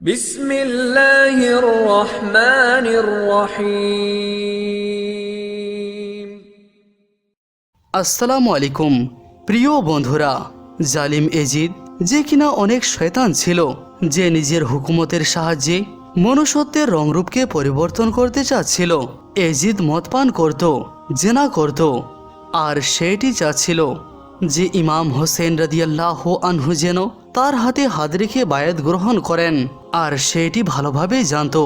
বিসমিল্লাহির রহমানির রহিম। আসসালামু আলাইকুম, প্রিয় বন্ধুরা, জালিম এজিদ, যে কিনা অনেক শয়তান ছিল, যে নিজের হুকুমতের সাহায্যে মনুষ্যত্বের রংরূপকে পরিবর্তন করতে চাচ্ছিল, এজিদ মদপান করত, জেনা করত, আর সেটি চাচ্ছিল যে ইমাম হোসেন রাদিয়াল্লাহ আনহু যেন তার হাতে হাত রেখে বায়াত গ্রহণ করেন। আর সেটি ভালোভাবেই জানত,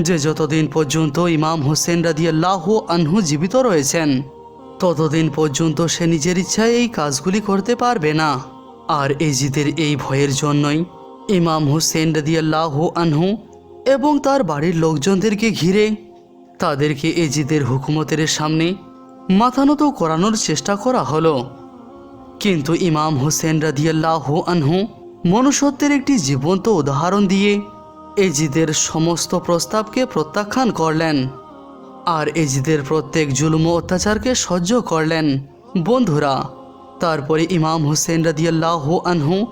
যে যতদিন পর্যন্ত ইমাম হোসেন রাদিয়াল্লাহ আনহু জীবিত রয়েছেন, ততদিন পর্যন্ত সে নিজের ইচ্ছায় এই কাজগুলি করতে পারবে না। আর এজিদের এই ভয়ের জন্যই ইমাম হুসেন রাদিয়াল্লাহ আনহু এবং তার বাড়ির লোকজনদেরকে ঘিরে তাদেরকে এজিদের হুকুমতের সামনে মাথানত করানোর চেষ্টা করা হলো। কিন্তু ইমাম হুসেন রাদিয়াল্লাহ আনহু মনুষ্যত্বের একটি জীবন্ত উদাহরণ দিয়ে এজিদের সমস্ত প্রস্তাবকে প্রত্যাখ্যান করলেন আর এজিদের প্রত্যেক জুলুম অত্যাচারকে সহ্য করলেন। বন্ধুরা, তারপরে ইমাম হুসেন রাদিয়াল্লাহ আনহু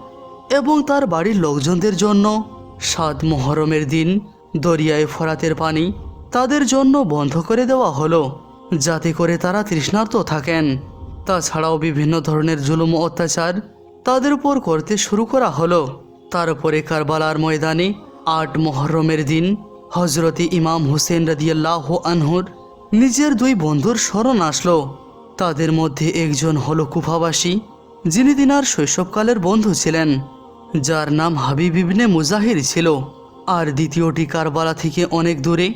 এবং তার বাড়ির লোকজনদের জন্য সাত মহরমের দিন দরিয়ায় ফরাতের পানি তাদের জন্য বন্ধ করে দেওয়া হলো, যাতে করে তারা তৃষ্ণার্ত থাকেন। তাছাড়াও বিভিন্ন ধরনের জুলুম অত্যাচার তাদের উপর করতে শুরু করা হলো। তারপরে কারবালার ময়দানে আট মহরমের দিন হজরতে ইমাম হুসেন রাদিয়াল্লাহ আনহুর নিজের দুই বন্ধুর স্মরণ আসলো। তাদের মধ্যে একজন হলো কুফাবাসী, যিনি দিনার শৈশবকালের বন্ধু ছিলেন, যার নাম হাবিব ইবনে মুজাহির ছিল। আর দ্বিতীয়টি কারবালা থেকে অনেক দূরে,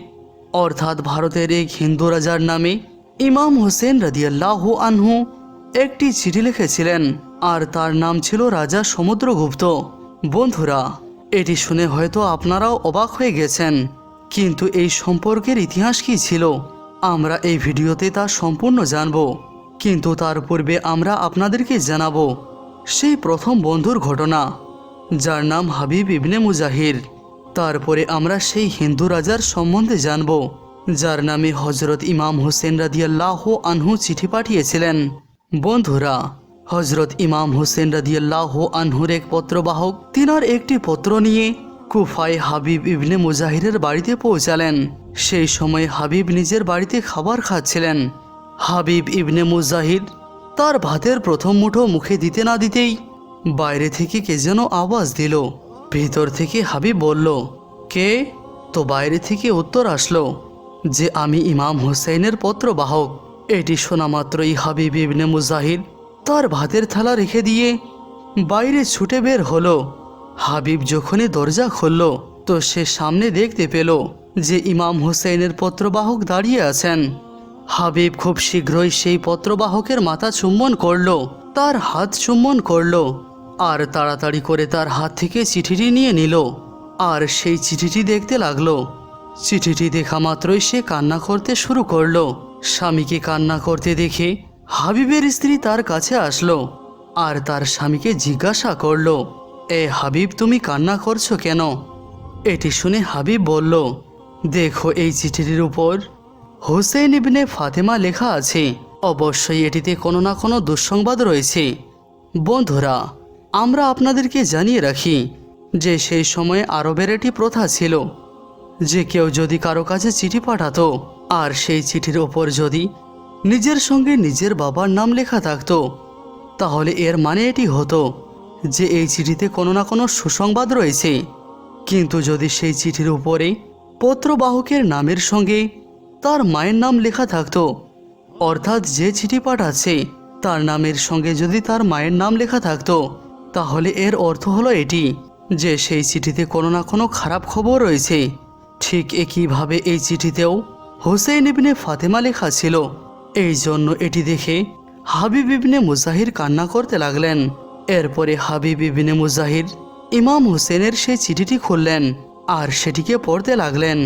অর্থাৎ ভারতের এক হিন্দু রাজার নামে ইমাম হোসেন রাদিয়াল্লাহ আনহু একটি চিঠি লিখেছিলেন। আর তার নাম ছিল রাজা সমুদ্রগুপ্ত। বন্ধুরা, এটি শুনে হয়তো আপনারাও অবাক হয়ে গেছেন, কিন্তু এই সম্পর্কের ইতিহাস কি ছিল? আমরা এই ভিডিওতে তা সম্পূর্ণ জানব, কিন্তু তার পূর্বে আমরা আপনাদেরকে জানাব সেই প্রথম বন্ধুর ঘটনা, যার নাম হাবিব ইবনে মুজাহির। তারপরে আমরা সেই হিন্দু রাজার সম্বন্ধে জানব, যার নামে হজরত ইমাম হোসেন রাদিয়াল্লাহ আনহু চিঠি পাঠিয়েছিলেন। বন্ধুরা হজরত ইমাম হোসেন রাদিয়াল্লাহ আনহুর এক পত্রবাহক, তিনার একটি পত্র নিয়ে কুফায় হাবিব ইবনে মুজাহিরের বাড়িতে পৌঁছালেন। সেই সময় হাবিব নিজের বাড়িতে খাবার খাচ্ছিলেন। হাবিব ইবনে মুজাহির তার ভাতের প্রথম মুঠো মুখে দিতে না দিতেই বাইরে থেকে কে যেন আওয়াজ দিল। ভিতর থেকে হাবিব বলল, কে? তো বাইরে থেকে উত্তর আসলো যে, আমি ইমাম হোসেনের পত্রবাহক। এটি শোনা মাত্রই হাবিব ইবনে মুজাহির তার ভাতের থালা রেখে দিয়ে বাইরে ছুটে বের হলো। হাবিব যখনই দরজা খুলল, তো সে সামনে দেখতে পেল যে ইমাম হোসেনের পত্রবাহক দাঁড়িয়ে আছেন। হাবিব খুব শীঘ্রই সেই পত্রবাহকের মাথা চুম্বন করল, তার হাত চুম্বন করল, আর তাড়াতাড়ি করে তার হাত থেকে চিঠিটি নিয়ে নিল, আর সেই চিঠিটি দেখতে লাগল। চিঠিটি দেখা মাত্রই সে কান্না করতে শুরু করল। স্বামীকে কান্না করতে দেখে হাবিবের স্ত্রী তার কাছে আসলো আর তার স্বামীকে জিজ্ঞাসা করল, এ হাবিব, তুমি কান্না করছ কেন? এটি শুনে হাবিব বলল, দেখো, এই চিঠিটির উপর হোসেন ইবনে ফাতেমা লেখা আছে। অবশ্যই এটিতে কোনো না কোনো দুঃসংবাদ রয়েছে। বন্ধুরা, আমরা আপনাদেরকে জানিয়ে রাখি যে সেই সময়ে আরবের একটি প্রথা ছিল যে কেউ যদি কারও কাছে চিঠি পাঠাতো আর সেই চিঠির ওপর যদি নিজের সঙ্গে নিজের বাবার নাম লেখা থাকতো। তাহলে এর মানে এটি হতো যে এই চিঠিতে কোনো না কোনো সুসংবাদ রয়েছে। কিন্তু যদি সেই চিঠির উপরে পত্রবাহকের নামের সঙ্গে তার মায়ের নাম লেখা থাকতো, অর্থাৎ যে চিঠি পাঠাচ্ছে, তার নামের সঙ্গে যদি তার মায়ের নাম লেখা থাকতো, তাহলে এর অর্থ হলো এটি যে সেই চিঠিতে কোনো না কোনো খারাপ খবর রয়েছে। ঠিক একইভাবে এই চিঠিতেও হোসেন ইবনে ফাতেমা লেখা ছিল। এই জন্য এটি দেখে হাবিব ইবনে মুজাহির কান্না করতে লাগলেন। এরপরে হাবিব ইবনে মুজাহির ইমাম হোসেনের সেই চিঠিটি খুললেন আর সেটিকে পড়তে লাগলেন।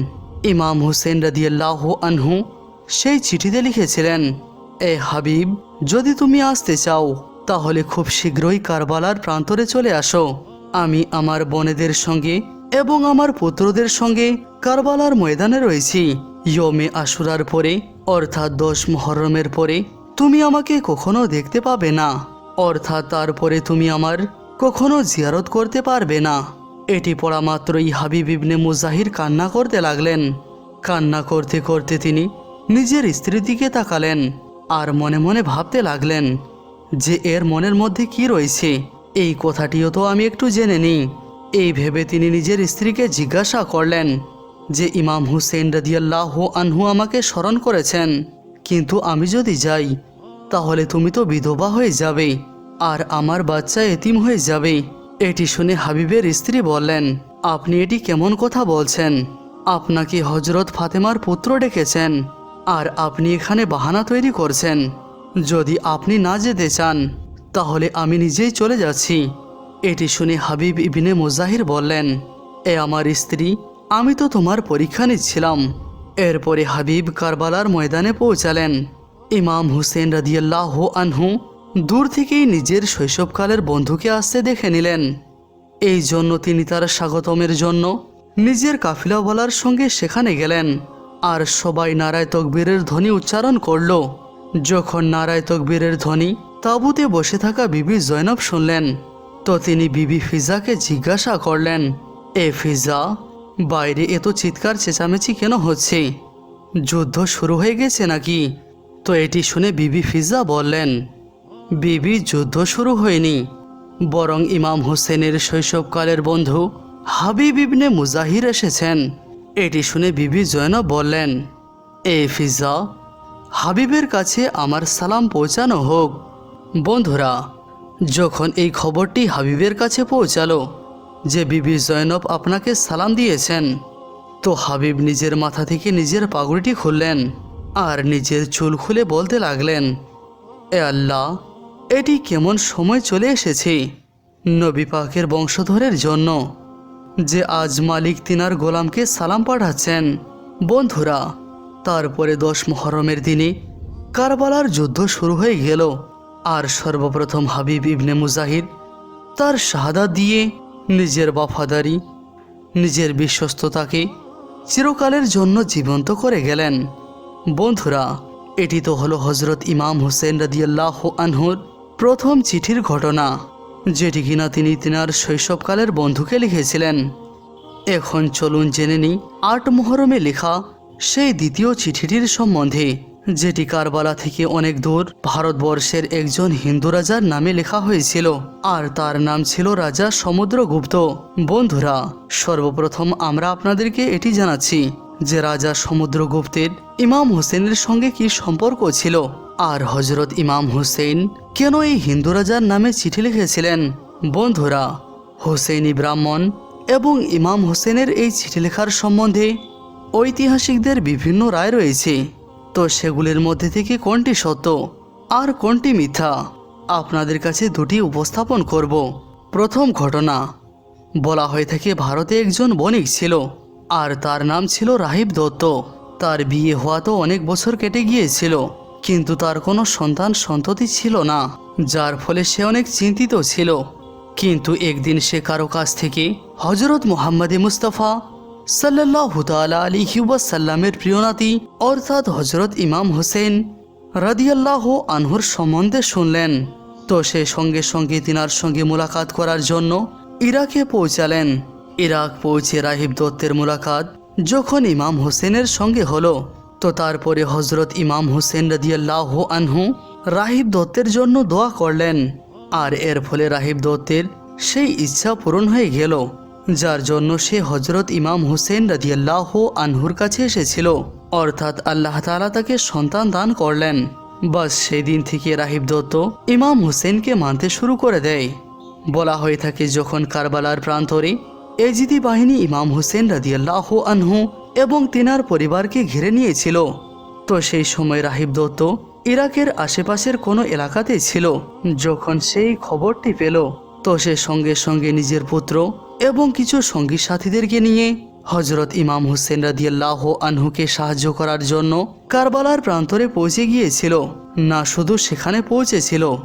ইমাম হোসেন রাদিয়াল্লাহ আনহু সেই চিঠিতে লিখেছিলেন, এ হাবিব, যদি তুমি আসতে চাও, তাহলে খুব শীঘ্রই কারবালার প্রান্তরে চলে আসো। আমি আমার বনেদের সঙ্গে এবং আমার পুত্রদের সঙ্গে কারবালার ময়দানে রয়েছি। ইয়মে আশুরার পরে অর্থাৎ দশ মহরমের পরে তুমি আমাকে কখনো দেখতে পাবে না। অর্থাৎ তারপরে তুমি আমার কখনো জিয়ারত করতে পারবে না। এটি পড়া মাত্রই হাবিব ইবনে মুজাহির কান্না করতে লাগলেন। কান্না করতে করতে তিনি নিজের স্ত্রীর দিকে তাকালেন আর মনে মনে ভাবতে লাগলেন যে এর মনের মধ্যে কি রয়েছে। এই কথাটিও তো আমি একটু জেনে নিই। এই ভেবে তিনি নিজের স্ত্রীকে জিজ্ঞাসা করলেন যে ইমাম হুসেন রাদিয়াল্লাহ আনহু আমাকে স্মরণ করেছেন। কিন্তু আমি যদি যাই, তাহলে তুমি তো বিধবা হয়ে যাবে, আর আমার বাচ্চা এতিম হয়ে যাবে। এটি শুনে হাবিবের স্ত্রী বললেন, আপনি এটি কেমন কথা বলছেন? আপনাকে হজরত ফাতেমার পুত্র ডেকেছেন, আর আপনি এখানে বাহানা তৈরি করছেন। যদি আপনি না যেতে চান, তাহলে আমি নিজেই চলে যাচ্ছি। এটি শুনে হাবিব ইবিনে মুজাহির বললেন, এ আমার স্ত্রী আমি তো তোমার পরীক্ষা নিচ্ছিলাম। এরপরে হাবিব কারবালার ময়দানে পৌঁছালেন। ইমাম হুসেন রাদিয়াল্লাহ আনহু দূর থেকেই নিজের শৈশবকালের বন্ধুকে আসতে দেখে নিলেন। এই জন্য তিনি তার স্বাগতমের জন্য নিজের কাফিলাওয়ালার সঙ্গে সেখানে গেলেন আর সবাই নারায় তকবীরের ধ্বনি উচ্চারণ করল। যখন নারায় তকবীরের ধ্বনি তাঁবুতে বসে থাকা বিবি জৈনব শুনলেন, তো তিনি বিবি ফিজাকে জিজ্ঞাসা করলেন, এ ফিজা বাইরে এত চিৎকার চেঁচামেচি কেন হচ্ছে? যুদ্ধ শুরু হয়ে গেছে নাকি? তো এটি শুনে বিবি ফিজা বললেন, বিবি, যুদ্ধ শুরু হয়নি। বরং ইমাম হোসেনের শৈশবকালের বন্ধু হাবিব ইবনে মুজাহির এসেছেন। এটি শুনে বিবি জয়নব বললেন, এ ফিজা হাবিবের কাছে আমার সালাম পৌঁছানো হোক। বন্ধুরা, যখন এই খবরটি হাবিবের কাছে পৌঁছালো যে বিবি জয়নব আপনাকে সালাম দিয়েছেন, তো হাবিব নিজের মাথা থেকে নিজের পাগড়িটি খুললেন আর নিজের চুল খুলে বলতে লাগলেন, এ আল্লাহ, এটি কেমন সময় চলে এসেছে নবী পাকের বংশধরের জন্য, যে আজ মালিক তিনার গোলামকে সালাম পাঠাচ্ছেন। বন্ধুরা, তারপরে দশ মহরমের দিনে কারবালার যুদ্ধ শুরু হয়ে গেল, আর সর্বপ্রথম হাবিব ইবনে মুজাহিদ তার শাহাদা দিয়ে নিজের বাফাদারি, নিজের বিশ্বস্ততাকে চিরকালের জন্য জীবন্ত করে গেলেন। বন্ধুরা, এটি তো হলো হজরত ইমাম হোসেন রাদিয়াল্লাহ আনহুর প্রথম চিঠির ঘটনা, যেটি কিনা তিনি তিনার শৈশবকালের বন্ধুকে লিখেছিলেন। এখন চলুন জেনে নিই আট মোহরমে লেখা সেই দ্বিতীয় চিঠিটির সম্বন্ধে। যেটি কারবালা থেকে অনেক দূর, ভারতবর্ষের একজন হিন্দু রাজার নামে লেখা হয়েছিল, আর তার নাম ছিল রাজা সমুদ্রগুপ্ত। বন্ধুরা, সর্বপ্রথম আমরা আপনাদেরকে এটি জানাচ্ছি যে রাজা সমুদ্রগুপ্তের ইমাম হোসেনের সঙ্গে কি সম্পর্ক ছিল, আর হজরত ইমাম হোসেন কেন এই হিন্দু রাজার নামে চিঠি লিখেছিলেন? বন্ধুরা, হোসেনি ব্রাহ্মণ এবং ইমাম হোসেনের এই চিঠি লেখার সম্বন্ধে ঐতিহাসিকদের বিভিন্ন রায় রয়েছে। তো সেগুলির মধ্যে থেকে কোনটি সত্য আর কোনটি মিথ্যা? আপনাদের কাছে দুটি উপস্থাপন করব। প্রথম ঘটনা, বলা হয়ে থাকে ভারতে একজন বণিক ছিল আর তার নাম ছিল রাহিব দত্ত। তার বিয়ে হওয়া তো অনেক বছর কেটে গিয়েছিল, কিন্তু তার কোনো সন্তান সন্ততি ছিল না, যার ফলে সে অনেক চিন্তিত ছিল। কিন্তু একদিন সে কারও কাছ থেকে হজরত মোহাম্মদী মুস্তফা সাল্লাহ আলিহি ওয়াসাল্লামের প্রিয় নাতি, অর্থাৎ হজরত ইমাম হোসেন রাদিয়াল্লাহ আনহুর সম্বন্ধে শুনলেন। তো সে সঙ্গে সঙ্গে তিনার সঙ্গে মোলাকাত করার জন্য ইরাকে পৌঁছালেন। ইরাক পৌঁছে রাহিব দত্তের মোলাকাত যখন ইমাম হোসেনের সঙ্গে হলো। তো তারপরে হজরত ইমাম হোসেন রাদিয়াল্লাহ আনহু রাহিব দত্তের জন্য দোয়া করলেন। আর এর ফলে রাহিব দত্তের সেই ইচ্ছা পূরণ হয়ে গেল। যার জন্য সে হজরত ইমাম হুসেন রাদিয়াল্লাহ আনহুর কাছে এসেছিল। অর্থাৎ আল্লাহ তালা তাকে সন্তান দান করলেন। বাস সেই দিন থেকে রাহিব দত্ত ইমাম হুসেনকে মানতে শুরু করে দেয়। বলা হয়ে থাকে, যখন কারবালার প্রান্তরে এজিদি বাহিনী ইমাম হুসেন রাদিয়াল্লাহ আনহু এবং তিনার পরিবারকে ঘিরে নিয়েছিল। তো সেই সময় রাহিব দত্ত ইরাকের আশেপাশের কোনো এলাকাতে ছিল, যখন সেই খবরটি পেল। তো সে সঙ্গে সঙ্গে নিজের পুত্র এবং কিছু সঙ্গী সাথীদেরকে নিয়ে হজরত ইমাম হুসেন রাদিয়াল্লাহ আনহুকে সাহায্য করার জন্য কারবালার প্রান্তরে পৌঁছে গিয়েছিল। না শুধু সেখানে পৌঁছেছিল,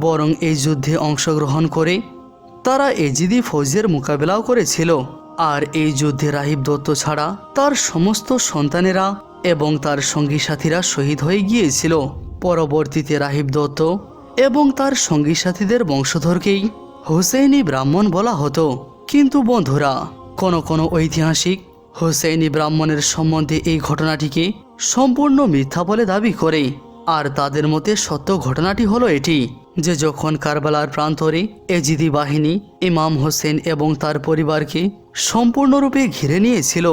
বরং এই যুদ্ধে অংশগ্রহণ করে তারা এজিদি ফৌজের মোকাবেলাও করেছিল। আর এই যুদ্ধে রাহিব দত্ত ছাড়া তার সমস্ত সন্তানেরা এবং তার সঙ্গী সাথীরা শহীদ হয়ে গিয়েছিল। পরবর্তীতে রাহিব দত্ত এবং তার সঙ্গী সাথীদের বংশধরকেই হুসেইনি ব্রাহ্মণ বলা হতো। কিন্তু বন্ধুরা, কোনো কোনো ঐতিহাসিক হুসেইনি ব্রাহ্মণের সম্বন্ধে এই ঘটনাটিকে সম্পূর্ণ মিথ্যা বলে দাবি করে। আর তাদের মতে সত্য ঘটনাটি হলো এটি, যে যখন কারবালার প্রান্তরে এজিদি বাহিনী ইমাম হোসেন এবং তার পরিবারকে সম্পূর্ণরূপে ঘিরে নিয়েছিল,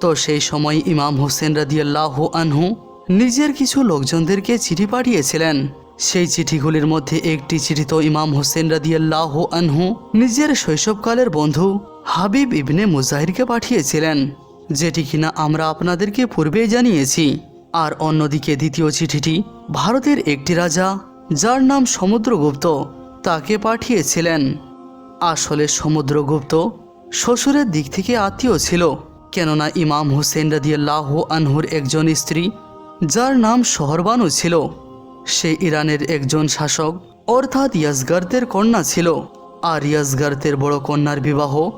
তো সেই সময় ইমাম হোসেন রাদিয়াল্লাহ আনহু নিজের কিছু লোকজনদেরকে চিঠি পাঠিয়েছিলেন। সেই চিঠিগুলির মধ্যে একটি চিঠি তো ইমাম হোসেন রাদিয়াল্লাহ আনহু, নিজের শৈশবকালের বন্ধু হাবিব ইবনে মুজাহিরকে পাঠিয়েছিলেন, যেটি কিনা আমরা আপনাদেরকে পূর্বেই জানিয়েছি। আর অন্যদিকে দ্বিতীয় চিঠিটি ভারতের একটি রাজা, যার নাম সমুদ্রগুপ্ত, তাকে পাঠিয়েছিলেন। আসলে সমুদ্রগুপ্ত শ্বশুরের দিক থেকে আত্মীয় ছিল, কেননা ইমাম হোসেন রাদিয়াল্লাহ আনহুর একজন স্ত্রী, যার নাম শহরবানু ছিল। সে ইরানের একজন শাসক, অর্থাৎ ইয়াসগার্তের কন্যা ছিল। আর ইয়াসগার্তের বড় কন্যার বিবাহ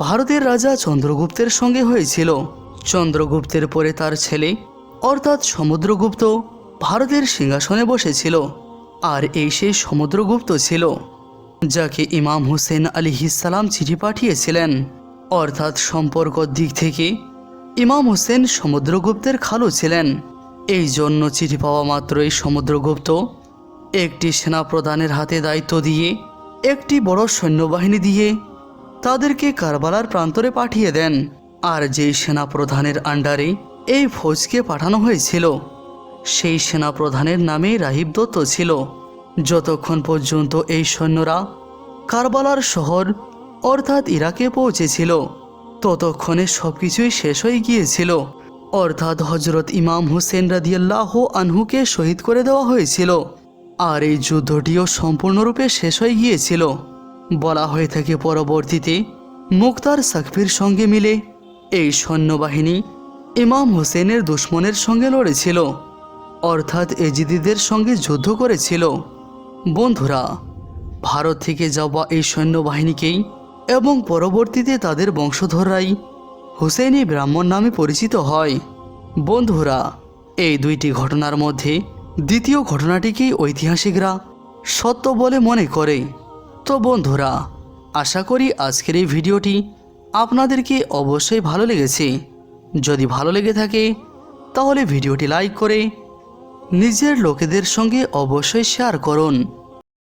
ভারতের রাজা চন্দ্রগুপ্তের সঙ্গে হয়েছিল। চন্দ্রগুপ্তের পরে তার ছেলে, অর্থাৎ সমুদ্রগুপ্ত, ভারতের সিংহাসনে বসেছিল। আর এই সেই সমুদ্রগুপ্ত ছিল, যাকে ইমাম হুসেন আলিহিসাল্লাম চিঠি পাঠিয়েছিলেন। অর্থাৎ সম্পর্ক দিক থেকে, ইমাম হোসেন সমুদ্রগুপ্তের খালু ছিলেন। এই জন্য চিঠি পাওয়া মাত্রই সমুদ্রগুপ্ত একটি সেনাপ্রধানের হাতে দায়িত্ব দিয়ে, একটি বড় সৈন্যবাহিনী দিয়ে তাদেরকে কারবালার প্রান্তরে পাঠিয়ে দেন। আর যেই সেনাপ্রধানের আন্ডারে এই ফৌজকে পাঠানো হয়েছিল, সেই সেনাপ্রধানের নামে রাহিব দত্ত ছিল। যতক্ষণ পর্যন্ত এই সৈন্যরা কারবালার শহর, অর্থাৎ ইরাকে পৌঁছেছিল, ততক্ষণে সবকিছুই শেষ হয়ে গিয়েছিল। অর্থাৎ হজরত ইমাম হুসেন রাদিয়াল্লাহ আনহুকে শহীদ করে দেওয়া হয়েছিল। আর এই যুদ্ধটিও সম্পূর্ণরূপে শেষ হয়ে গিয়েছিল। বলা হয়ে থাকে পরবর্তীতে, মুক্তার সাকফির সঙ্গে মিলে এই সৈন্যবাহিনী ইমাম হোসেনের দুশ্মনের সঙ্গে লড়েছিল। অর্থাৎ এজিদিদের সঙ্গে যুদ্ধ করেছিল। বন্ধুরা, ভারত থেকে যাওয়া এই সৈন্যবাহিনীকেই এবং পরবর্তীতে তাদের বংশধররাই হুসেইনি ব্রাহ্মণ নামে পরিচিত হয়। বন্ধুরা, এই দুইটি ঘটনার মধ্যে দ্বিতীয় ঘটনাটিকেই ঐতিহাসিকরা সত্য বলে মনে করে। তো বন্ধুরা, আশা করি আজকের এই ভিডিওটি আপনাদেরকে অবশ্যই ভালো লেগেছে। যদি ভালো লেগে থাকে, তাহলে ভিডিওটি লাইক করে নিজের লোকেদের সঙ্গে অবশ্যই শেয়ার করুন।